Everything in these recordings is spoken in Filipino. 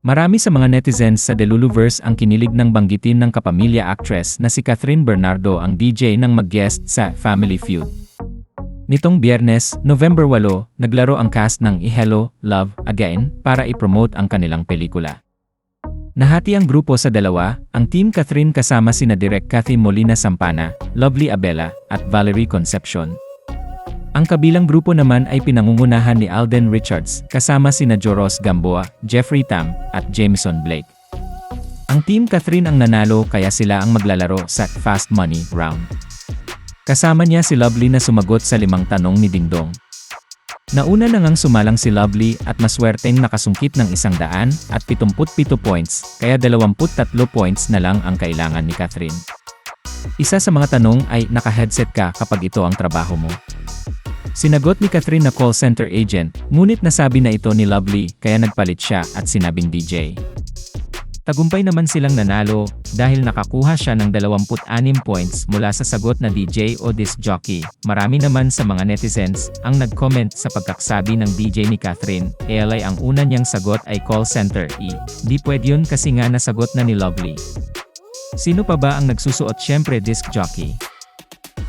Marami sa mga netizens sa Deluluverse ang kinilig ng banggitin ng kapamilya actress na si Catherine Bernardo ang DJ nang mag-guest sa Family Feud. Nitong biyernes, November 8, naglaro ang cast ng I-Hello, Love, Again para i-promote ang kanilang pelikula. Nahati ang grupo sa dalawa, ang Team Catherine kasama sina Direk Cathy Molina Sampana, Lovely Abela, at Valerie Concepcion. Ang kabilang grupo naman ay pinangungunahan ni Alden Richards, kasama sina Joros Gamboa, Jeffrey Tam, at Jameson Blake. Ang Team Catherine ang nanalo kaya sila ang maglalaro sa Fast Money Round. Kasama niya si Lovely na sumagot sa limang tanong ni Dingdong. Nauna na ngang sumalang si Lovely at maswerteng nakasungkit ng isang daan at 77 points, kaya 23 points na lang ang kailangan ni Catherine. Isa sa mga tanong ay naka-headset ka kapag ito ang trabaho mo. Sinagot ni Catherine na call center agent, ngunit nasabi na ito ni Lovely kaya nagpalit siya at sinabing DJ. Tagumpay naman silang nanalo dahil nakakuha siya ng 26 points mula sa sagot na DJ o disc jockey. Marami naman sa mga netizens ang nag-comment sa pagkaksabi ng DJ ni Catherine, ELI ang una niyang sagot ay call center E. Di pwede yun kasi nga nasagot na ni Lovely. Sino pa ba ang nagsusuot syempre disc jockey?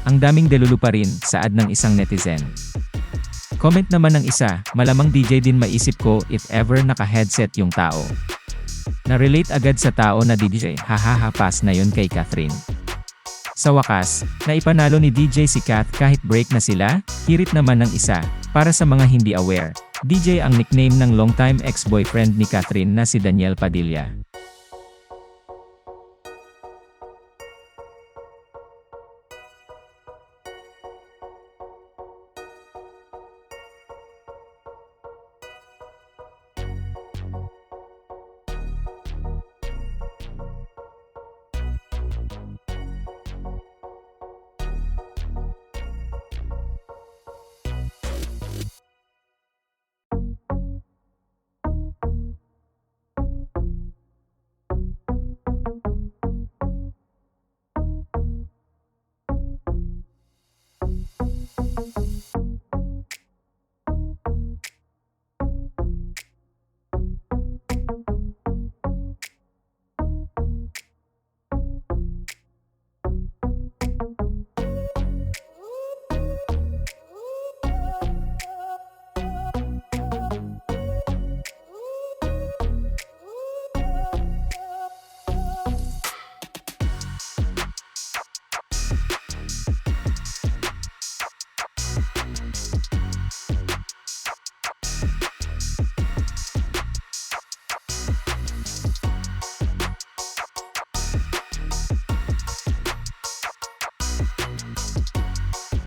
Ang daming delulu pa rin, saad ng isang netizen. Comment naman ng isa, malamang DJ din maisip ko if ever naka-headset yung tao. Na-relate agad sa tao na DJ, hahaha pass na yun kay Catherine. Sa wakas, naipanalo ni DJ si Kath kahit break na sila, hirit naman ng isa. Para sa mga hindi aware, DJ ang nickname ng longtime ex-boyfriend ni Catherine na si Daniel Padilla.